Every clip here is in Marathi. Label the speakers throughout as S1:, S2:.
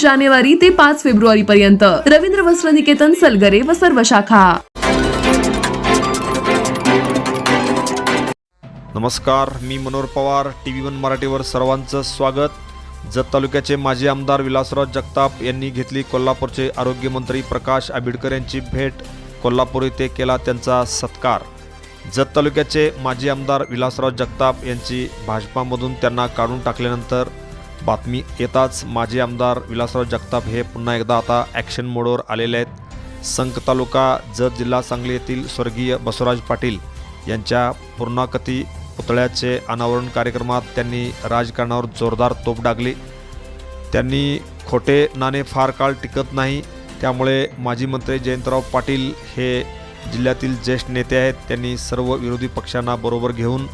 S1: जानेवारी ते पाच फेब्रुवारी पर्यंत रवींद्र वस्त्र निकेतन सलगरे व सर्व शाखा.
S2: नमस्कार मी Manohar Pawar T V one मराठीवर सर्वांचं स्वागत. जत तालुक्याचे माजी आमदार विलासराव जगताप यांनी घेतली कोल्हापूरचे आरोग्यमंत्री प्रकाश आंबेडकर यांची भेट. कोल्हापूर येथे केला त्यांचा सत्कार. जत तालुक्याचे माजी आमदार विलासराव जगताप यांची भाजपामधून त्यांना काढून टाकल्यानंतर बातमी येताच माजी आमदार विलासराव जगताप हे पुन्हा एकदा आता ॲक्शन मोडवर आलेले आहेत. संक तालुका जत जिल्हा सांगली येथील स्वर्गीय बसवराज पाटील यांच्या पूर्णाकती पुतळ्याचे अनावरण कार्यक्रमात त्यांनी राजकारणावर जोरदार तोप डागली. त्यांनी खोटे नाणे फार काळ टिकत नाही. त्यामुळे माजी मंत्री जयंतराव पाटील हे जिल्ह्यातील ज्येष्ठ नेते आहेत. त्यांनी सर्व विरोधी पक्षांना बरोबर घेऊन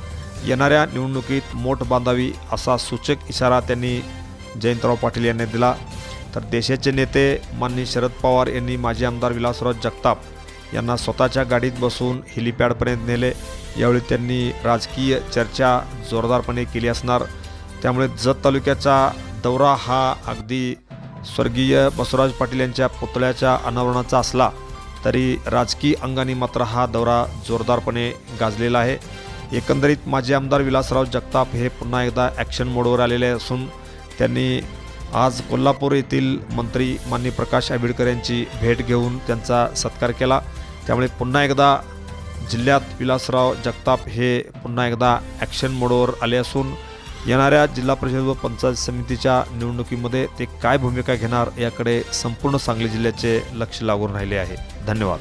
S2: येणाऱ्या निवडणुकीत मोठ बांधावी असा सूचक इशारा त्यांनी जयंतराव पाटील यांनी दिला. तर देशाचे नेते माननीय शरद पवार यांनी माजी आमदार विलासराव जगताप यांना स्वतःच्या गाडीत बसून हेलिपॅडपर्यंत नेले. यावेळी त्यांनी राजकीय चर्चा जोरदारपणे केली असणार. त्यामुळे जत तालुक्याचा दौरा हा अगदी स्वर्गीय बसवराज पाटील यांच्या पुतळ्याच्या अनावरणाचा असला तरी राजकीय अंगाने मात्र हा दौरा जोरदारपणे गाजलेला आहे. एकंदरीत माजी आमदार विलासराव जगताप हे पुन्हा एकदा ॲक्शन मोडवर आलेले असून त्यांनी आज कोल्हापूर येथील मंत्री माननी प्रकाश आंबेडकर यांची भेट घेऊन त्यांचा सत्कार केला. त्यामुळे पुन्हा एकदा जिल्ह्यात विलासराव जगताप हे पुन्हा एकदा ॲक्शन मोडवर आले असून येणाऱ्या जिल्हा परिषद व पंचायत समितीच्या निवडणुकीमध्ये ते काय भूमिका घेणार याकडे संपूर्ण सांगली जिल्ह्याचे लक्ष लागून राहिले आहे. धन्यवाद.